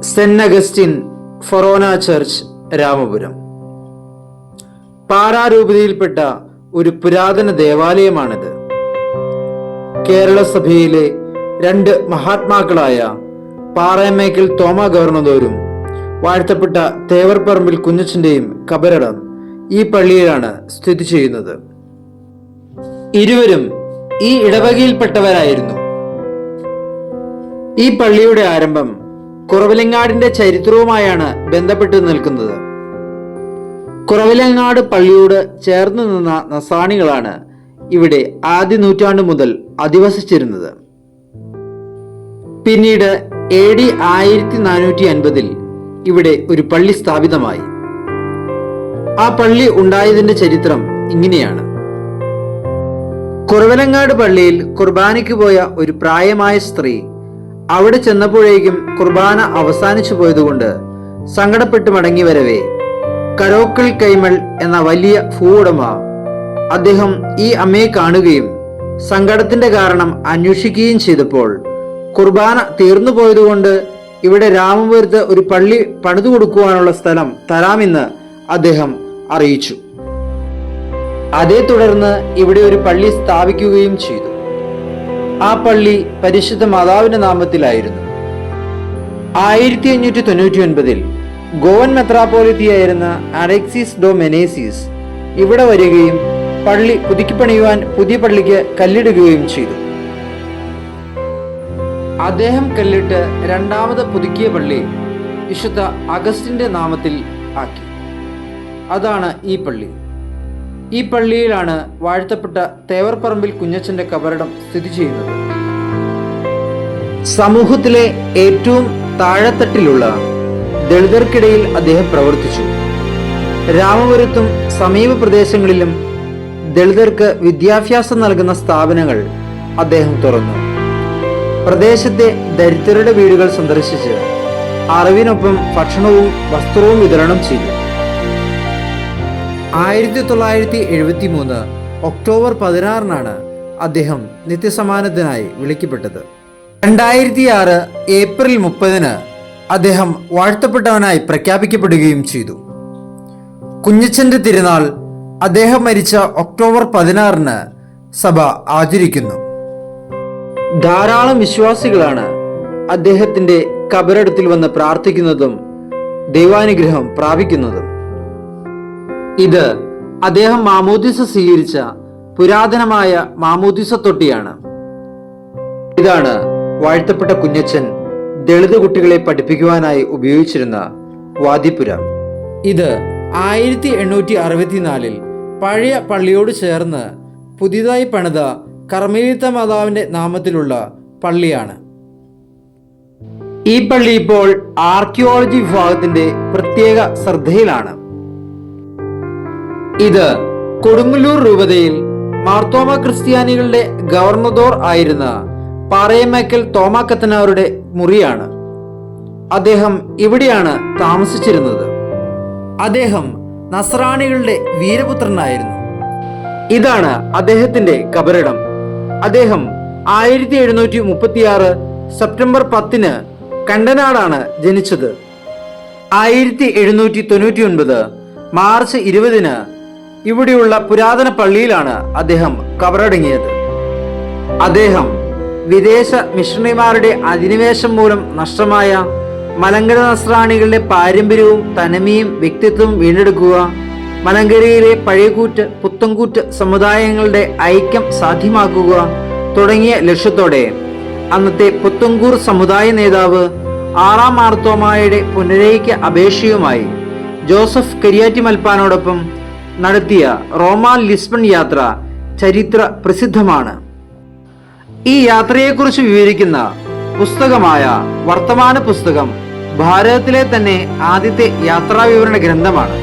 Saint Augustine forane church Ramapuram. പാരാരൂപതയിൽപ്പെട്ട ഒരു പുരാതന ദേവാലയമാണിത്. കേരള സഭയിലെ രണ്ട് മഹാത്മാക്കളായ പാറയമേക്കൽ തോമ ഗവർണദോരും വാഴ്ത്തപ്പെട്ട തേവർപറമ്പിൽ കുഞ്ഞച്ചന്റെയും കബരടം ഈ പള്ളിയിലാണ് സ്ഥിതി ചെയ്യുന്നത്. ഇരുവരും ഈ ഇടവകയിൽപ്പെട്ടവരായിരുന്നു. ഈ പള്ളിയുടെ ആരംഭം കുറവിലങ്ങാടിന്റെ ചരിത്രവുമായാണ് ബന്ധപ്പെട്ട് നിൽക്കുന്നത്. കുറവിലങ്ങാട് പള്ളിയോട് ചേർന്ന് നിന്ന നസാണികളാണ് ഇവിടെ ആദ്യ നൂറ്റാണ്ട് മുതൽ അധിവസിച്ചിരുന്നത്. പിന്നീട് എ ഡി ആയിരത്തി നാനൂറ്റി അൻപതിൽ ഇവിടെ ഒരു പള്ളി സ്ഥാപിതമായി. ആ പള്ളി ഉണ്ടായതിന്റെ ചരിത്രം ഇങ്ങനെയാണ്. കുറവലങ്ങാട് പള്ളിയിൽ കുർബാനയ്ക്ക് പോയ ഒരു പ്രായമായ സ്ത്രീ അവിടെ ചെന്നപ്പോഴേക്കും കുർബാന അവസാനിച്ചു പോയതുകൊണ്ട് സങ്കടപ്പെട്ട് മടങ്ങി വരവേ. കരോക്കൽ കൈമൾ എന്ന വലിയ ഭൂവുടമ അദ്ദേഹം ഈ അമ്മയെ കാണുകയും സങ്കടത്തിന്റെ കാരണം അന്വേഷിക്കുകയും ചെയ്തപ്പോൾ കുർബാന തീർന്നു പോയതുകൊണ്ട് ഇവിടെ രാമപുരത്ത് ഒരു പള്ളി പണിതു കൊടുക്കുവാനുള്ള സ്ഥലം തരാമെന്ന് അദ്ദേഹം അറിയിച്ചു. അതേ തുടർന്ന് ഇവിടെ ഒരു പള്ളി സ്ഥാപിക്കുകയും ചെയ്തു. ആ പള്ളി പരിശുദ്ധ മാതാവിന്റെ നാമത്തിലായിരുന്നു. ആയിരത്തി അഞ്ഞൂറ്റി തൊണ്ണൂറ്റി ഒൻപതിൽ ഗോവൻ മെത്രാപ്പോലിത്തിയായിരുന്ന അലക്സിസ് ഡോ മെനേസിസ് ഇവിടെ വരികയും പള്ളി പുതുക്കിപ്പണിയുവാൻ പുതിയ പള്ളിക്ക് കല്ലിടുകയും ചെയ്തു. അദ്ദേഹം കല്ലിട്ട് രണ്ടാമത് പുതുക്കിയ പള്ളി വിശുദ്ധ അഗസ്റ്റിന്റെ നാമത്തിൽ ആക്കി. അതാണ് ഈ പള്ളി. ഈ പള്ളിയിലാണ് വാഴ്ത്തപ്പെട്ട തേവർപ്പറമ്പിൽ കുഞ്ഞച്ചന്റെ കബറിടം സ്ഥിതി ചെയ്യുന്നത്. സമൂഹത്തിലെ ഏറ്റവും താഴെത്തട്ടിലുള്ള ദളിതർക്കിടയിൽ അദ്ദേഹം പ്രവർത്തിച്ചു. രാമപുരത്തും സമീപ പ്രദേശങ്ങളിലും ദളിതർക്ക് വിദ്യാഭ്യാസം നൽകുന്ന സ്ഥാപനങ്ങൾ അദ്ദേഹം തുറന്നു. പ്രദേശത്തെ ദരിദ്രരുടെ വീടുകൾ സന്ദർശിച്ച് അറിവിനൊപ്പം ഭക്ഷണവും വസ്ത്രവും വിതരണം ചെയ്തു. ആയിരത്തി തൊള്ളായിരത്തി എഴുപത്തി മൂന്ന് ഒക്ടോബർ പതിനാറിനാണ് അദ്ദേഹം നിത്യസമാനത്തിനായി വിളിക്കപ്പെട്ടത്. രണ്ടായിരത്തി ആറ് ഏപ്രിൽ മുപ്പതിന് അദ്ദേഹം വാഴ്ത്തപ്പെട്ടവനായി പ്രഖ്യാപിക്കപ്പെടുകയും ചെയ്തു. കുഞ്ഞച്ചന്റെ തിരുനാൾ അദ്ദേഹം മരിച്ച ഒക്ടോബർ പതിനാറിന് സഭ ആചരിക്കുന്നു. ധാരാളം വിശ്വാസികളാണ് അദ്ദേഹത്തിന്റെ കബറടത്തിൽ വന്ന് പ്രാർത്ഥിക്കുന്നതും ദൈവാനുഗ്രഹം പ്രാപിക്കുന്നതും. ഇത് അദ്ദേഹം മാമോദിസ സ്വീകരിച്ച പുരാതനമായ മാമോദിസ തൊട്ടിയാണ്. ഇതാണ് വാഴ്ത്തപ്പെട്ട കുഞ്ഞച്ചൻ ദളിത് കുട്ടികളെ പഠിപ്പിക്കുവാനായി ഉപയോഗിച്ചിരുന്ന വാദിപുര ഇത് ആയിരത്തി എണ്ണൂറ്റി അറുപത്തിനാലിൽ പഴയ പള്ളിയോട് ചേർന്ന് പുതിയതായി പണിത കർമ്മീത്ത മാതാവിന്റെ നാമത്തിലുള്ള പള്ളിയാണ്. ഈ പള്ളി ഇപ്പോൾ ആർക്കിയോളജി വിഭാഗത്തിന്റെ പ്രത്യേക ശ്രദ്ധയിലാണ്. ഇത് കൊടുങ്ങല്ലൂർ രൂപതയിൽ മാർത്തോമ ക്രിസ്ത്യാനികളുടെ ഗവർണദോർ ആയിരുന്ന പാറയമേക്കൽ തോമാക്കത്തനാരുടെ മുറിയാണ്. അദ്ദേഹം ഇവിടെയാണ് താമസിച്ചിരുന്നത്. അദ്ദേഹം നസ്രാണികളുടെ വീരപുത്രനായിരുന്നു. ഇതാണ് അദ്ദേഹത്തിന്റെ കബറിടം. അദ്ദേഹം ആയിരത്തി എഴുന്നൂറ്റി മുപ്പത്തിയാറ് സെപ്റ്റംബർ പത്തിന് കണ്ടനാടാണ് ജനിച്ചത്. ആയിരത്തി എഴുന്നൂറ്റി തൊണ്ണൂറ്റി ഒൻപത് മാർച്ച് ഇരുപതിന് ഇവിടെയുള്ള പുരാതന പള്ളിയിലാണ് അദ്ദേഹം കബറടങ്ങിയത്. അദ്ദേഹം വിദേശ മിഷണറിമാരുടെ അധിനിവേശം മൂലം നഷ്ടമായ മലങ്കര നസ്രാണികളുടെ പാരമ്പര്യവും തനിമയും വ്യക്തിത്വവും വീണ്ടെടുക്കുക മലങ്കരയിലെ പഴയകൂറ്റ് പുത്തൻകൂറ്റ് സമുദായങ്ങളുടെ ഐക്യം സാധ്യമാക്കുക തുടങ്ങിയ ലക്ഷ്യത്തോടെ അന്നത്തെ പുത്തങ്കൂർ സമുദായ നേതാവ് ആറാം മാർത്തോമായുടെ പുനരേക്ക് അപേക്ഷയുമായി ജോസഫ് കരിയാറ്റി മൽപ്പാനോടൊപ്പം നടത്തിയ റോമാൻ ലിസ്ബൺ യാത്ര ചരിത്ര പ്രസിദ്ധമാണ്. ഈ യാത്രയെക്കുറിച്ച് വിവരിക്കുന്ന പുസ്തകമായ വർത്തമാന പുസ്തകം ഭാരതത്തിലെ തന്നെ ആദ്യത്തെ യാത്രാ വിവരണ ഗ്രന്ഥമാണ്.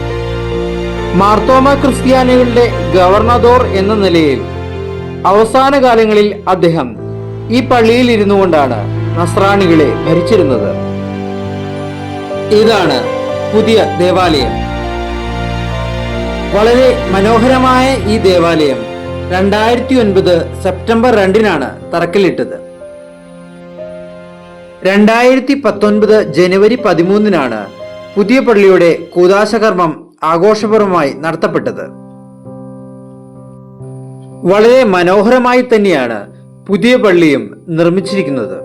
മാർത്തോമ ക്രിസ്ത്യാനികളുടെ ഗവർണദോർ എന്ന നിലയിൽ അവസാന കാലങ്ങളിൽ അദ്ദേഹം ഈ പള്ളിയിൽ ഇരുന്നു കൊണ്ടാണ് നസ്രാണികളെ ഭരിച്ചിരുന്നത്. ഇതാണ് പുതിയ ദേവാലയം. വളരെ മനോഹരമായ ഈ ദേവാലയം രണ്ടായിരത്തി ഒൻപത് സെപ്റ്റംബർ രണ്ടിനാണ് തറക്കല്ലിട്ടത്. രണ്ടായിരത്തി പത്തൊൻപത് ജനുവരി പതിമൂന്നിനാണ് പുതിയ പള്ളിയുടെ കൂതാശകർമ്മം ആഘോഷപൂർവമായി നടത്തപ്പെട്ടത്. വളരെ മനോഹരമായി തന്നെയാണ് പുതിയ പള്ളിയും നിർമ്മിച്ചിരിക്കുന്നത്.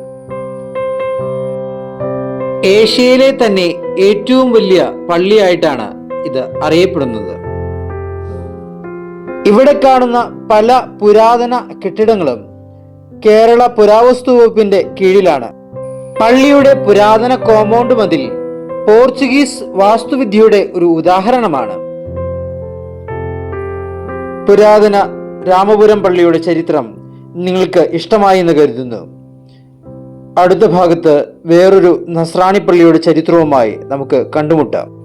ഏഷ്യയിലെ തന്നെ ഏറ്റവും വലിയ പള്ളിയായിട്ടാണ് ഇത് അറിയപ്പെടുന്നത്. ഇവിടെ കാണുന്ന പല പുരാതന കെട്ടിടങ്ങളും കേരള പുരാവസ്തു വകുപ്പിന്റെ കീഴിലാണ്. പള്ളിയുടെ പുരാതന കോമ്പൗണ്ട് മതിൽ പോർച്ചുഗീസ് വാസ്തുവിദ്യയുടെ ഒരു ഉദാഹരണമാണ്. പുരാതന രാമപുരം പള്ളിയുടെ ചരിത്രം നിങ്ങൾക്ക് ഇഷ്ടമായി എന്ന് കരുതുന്നു. അടുത്ത ഭാഗത്ത് വേറൊരു നസ്രാണി പള്ളിയുടെ ചരിത്രവുമായി നമുക്ക് കണ്ടുമുട്ടാം.